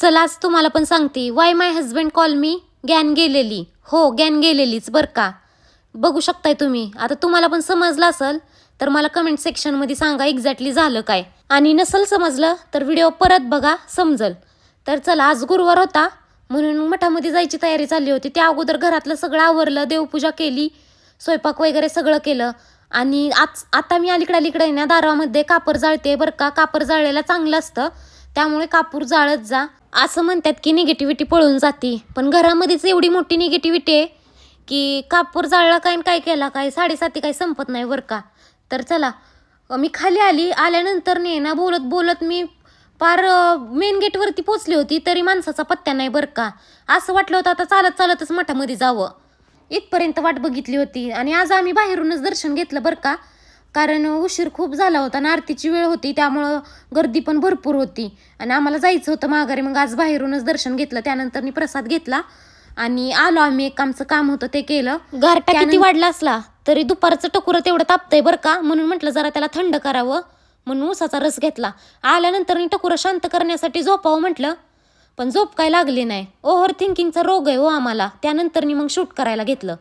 चला आज तुम्हाला पण सांगते. वाय माय हजबंड कॉल मी गॅन गेलेली. हो गॅन गेलेलीच बरं का. बघू शकताय तुम्ही. आता तुम्हाला पण समजलं असेल तर मला कमेंट सेक्शनमध्ये सांगा एक्झॅक्टली झालं काय. आणि नसल समजलं तर व्हिडिओ परत बघा समजल. तर चला आज गुरुवार होता म्हणून मठामध्ये जायची तयारी चालली होती. त्या अगोदर घरातलं सगळं आवरलं देवपूजा केली स्वयंपाक वगैरे सगळं केलं. आणि आज आता मी अलीकडे अलीकडे ना दारामध्ये कापर जाळते बरं का. कापर जाळलेलं चांगलं असतं. त्यामुळे कापूर जाळत जा. असं म्हणतात की निगेटिव्हिटी पळून जाते. पण घरामध्येच एवढी मोठी निगेटिव्हिटी आहे की कापूर जाळला काय काय केला काय साडेसाती काय संपत नाही बरं का. तर चला मी खाली आली आल्यानंतर ने ना बोलत बोलत मी पार मेन गेटवरती पोचली होती तरी माणसाचा पत्त्या नाही बरं का. असं वाटलं होतं आता चालत चालतच मठामध्ये जावं. इथपर्यंत वाट बघितली होती आणि आज आम्ही बाहेरूनच दर्शन घेतलं बरं का. कारण उशीर खूप झाला होता आणि आरतीची वेळ होती त्यामुळं गर्दी पण भरपूर होती. आणि आम्हाला जायचं होतं माघारी मग आज बाहेरूनच दर्शन घेतलं त्यानंतर मी प्रसाद घेतला आणि आलो आम्ही एक आमचं काम होतं ते केलं. गारटा किती वाढला असला तरी दुपारचं टकुरं तेवढं तापतंय बरं का? म्हणून म्हटलं जरा त्याला थंड करावं म्हणून उसाचा रस घेतला. आल्यानंतर मी टकुरं शांत करण्यासाठी झोपावं म्हटलं पण झोप काय लागली नाही. ओव्हर थिंकिंगचा रोग आहे हो आम्हाला. त्यानंतर मग शूट करायला घेतलं.